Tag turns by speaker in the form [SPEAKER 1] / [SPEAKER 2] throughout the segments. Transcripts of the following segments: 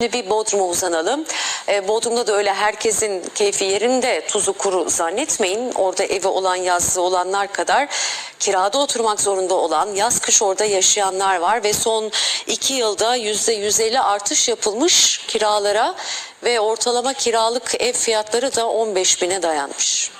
[SPEAKER 1] Şimdi bir Bodrum'a uzanalım. Ee, Bodrum'da da öyle herkesin keyfi yerinde tuzu kuru zannetmeyin. Orada evi olan yazlığı olanlar kadar kirada oturmak zorunda olan yaz kış orada yaşayanlar var. Ve son iki yılda yüzde 150 artış yapılmış kiralara ve ortalama kiralık ev fiyatları da 15 bine dayanmış.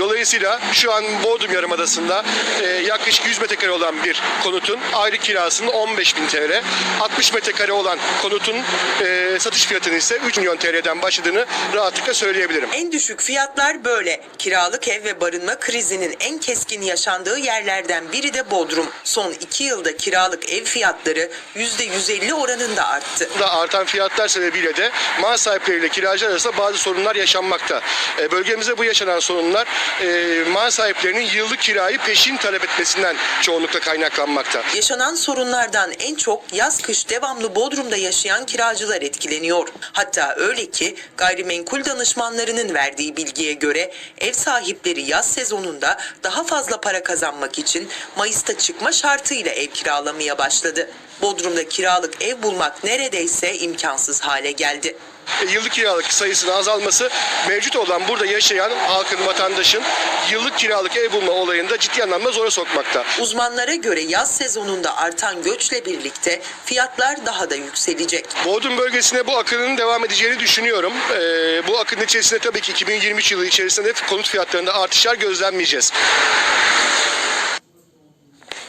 [SPEAKER 2] Dolayısıyla şu an Bodrum Yarımadası'nda e, yaklaşık 100 metrekare olan bir konutun aylık kirasının 15 bin TL, 60 metrekare olan konutun e, satış fiyatının ise 3 milyon TL'den başladığını rahatlıkla söyleyebilirim.
[SPEAKER 3] En düşük fiyatlar böyle. Kiralık ev ve barınma krizinin en keskin yaşandığı yerlerden biri de Bodrum. Son iki yılda kiralık ev fiyatları %150 oranında arttı.
[SPEAKER 2] da artan fiyatlar sebebiyle de mal sahipleriyle kiracılar arasında bazı sorunlar yaşanmakta. E, bölgemizde bu yaşanan sorunlar e, mal sahiplerinin yıllık kirayı peşin talep etmesinden çoğunlukla kaynaklanmakta.
[SPEAKER 3] Yaşanan sorunlardan en çok yaz kış devamlı Bodrum'da yaşayan kiracılar etkileniyor. Hatta öyle ki gayrimenkul danışmanlarının verdiği bilgiye göre ev sahipleri yaz sezonunda daha fazla para kazanmak için Mayıs'ta çıkma şartıyla ev kiralamaya başladı. Bodrum'da kiralık ev bulmak neredeyse imkansız hale geldi.
[SPEAKER 2] E, yıllık kiralık sayısının azalması mevcut olan burada yaşayan halkın, vatandaşın yıllık kiralık ev bulma olayında ciddi anlamda zora sokmakta.
[SPEAKER 3] Uzmanlara göre yaz sezonunda artan göçle birlikte fiyatlar daha da yükselecek.
[SPEAKER 2] Bodrum bölgesine bu akının devam edeceğini düşünüyorum. E, bu akının içerisinde tabii ki 2023 yılı içerisinde konut fiyatlarında artışlar gözlenmeyeceğiz.